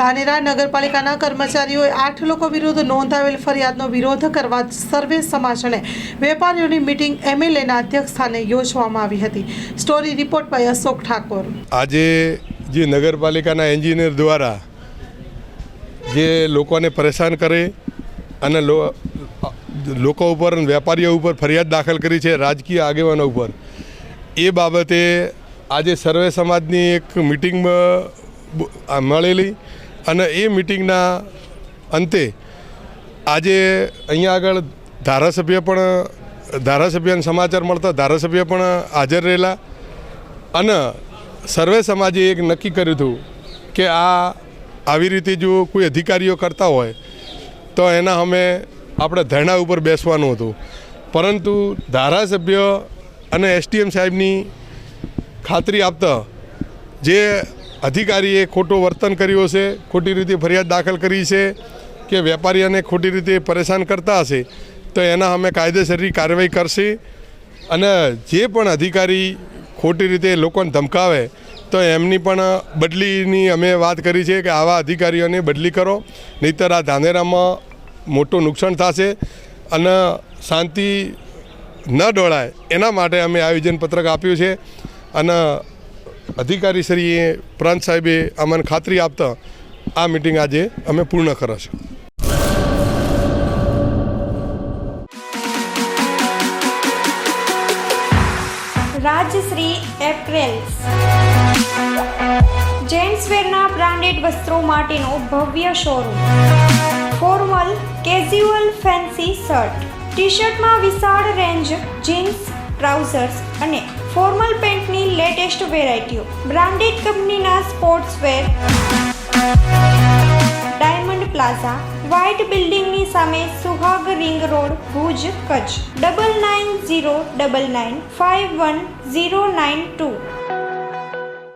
ધાનેરા નગરપાલિકાના કર્મચારીઓએ આઠ લોકો વિરુદ્ધ નોંધાવેલ ફરિયાદનો વિરોધ કરવા સર્વે સમાજ વેપારીઓની મિટિંગ એમએલએના અધ્યક્ષ સ્થાને યોજવામાં આવી હતી. Story report by Ashok Thakor. આજે જે નગરપાલિકાના એન્જિનિયર દ્વારા જે લોકોને પરેશાન કરે અને લોકો ઉપર વેપારીઓ ઉપર ફરિયાદ દાખલ કરી છે રાજકીય આગેવાનો ઉપર, એ બાબતે આજે સર્વે સમાજની એક મિટિંગમાં મળેલી અને એ મિટિંગના અંતે આજે અહીંયા આગળ ધારાસભ્ય પણ, ધારાસભ્યને સમાચાર મળતા ધારાસભ્ય પણ હાજર રહેલા. અને સર્વે સમાજે એક નક્કી કર્યું હતું કે આ આવી રીતે જો કોઈ અધિકારીઓ કરતા હોય, તો એના અમે આપણે ધરણા ઉપર બેસવાનું હતું. પરંતુ ધારાસભ્ય અને એસટીએમ સાહેબની ખાતરી આપતા જે અધિકારીએ ખોટું વર્તન કર્યું હશે ખોટી રીતે ફરિયાદ દાખલ કરી છે કે વેપારીઓને ખોટી રીતે પરેશાન કરતા હશે, તો એના અમે કાયદેસરની કાર્યવાહી કરશે. અને જે પણ અધિકારી ખોટી રીતે લોકોને ધમકાવે, તો એમની પણ બદલીની અમે વાત કરી છે કે આવા અધિકારીઓને બદલી કરો, નહીંતર આ ધાનેરામાં મોટું નુકસાન થશે અને શાંતિ ન ડોળાય. એના માટે અમે આયોજન પત્રક આપ્યું છે અને અધિકારીશ્રીએ પ્રાંત સાહેબે અમને ખાતરી આપતા આ મિટિંગ આજે અમે પૂર્ણ કરશું. રાજશ્રી એપ્રેલ્સ જેન્ટ્સવેરના બ્રાન્ડેડ વસ્ત્રો માટેનો ભવ્ય showroom formal casual fancy shirt T શર્ટમાં વિશાળ રેન્જ જીન્સ ટ્રાઉઝર્સ અને ફોર્મલ પેન્ટની લેટેસ્ટ વેરાયટીઓ બ્રાન્ડેડ કંપનીના સ્પોર્ટ્સવેર ડાયમંડ પ્લાઝા વ્હાઇટ બિલ્ડિંગની સામે Suhag ring road Bhuj, Kutch. Double nine zero double nine five one zero nine two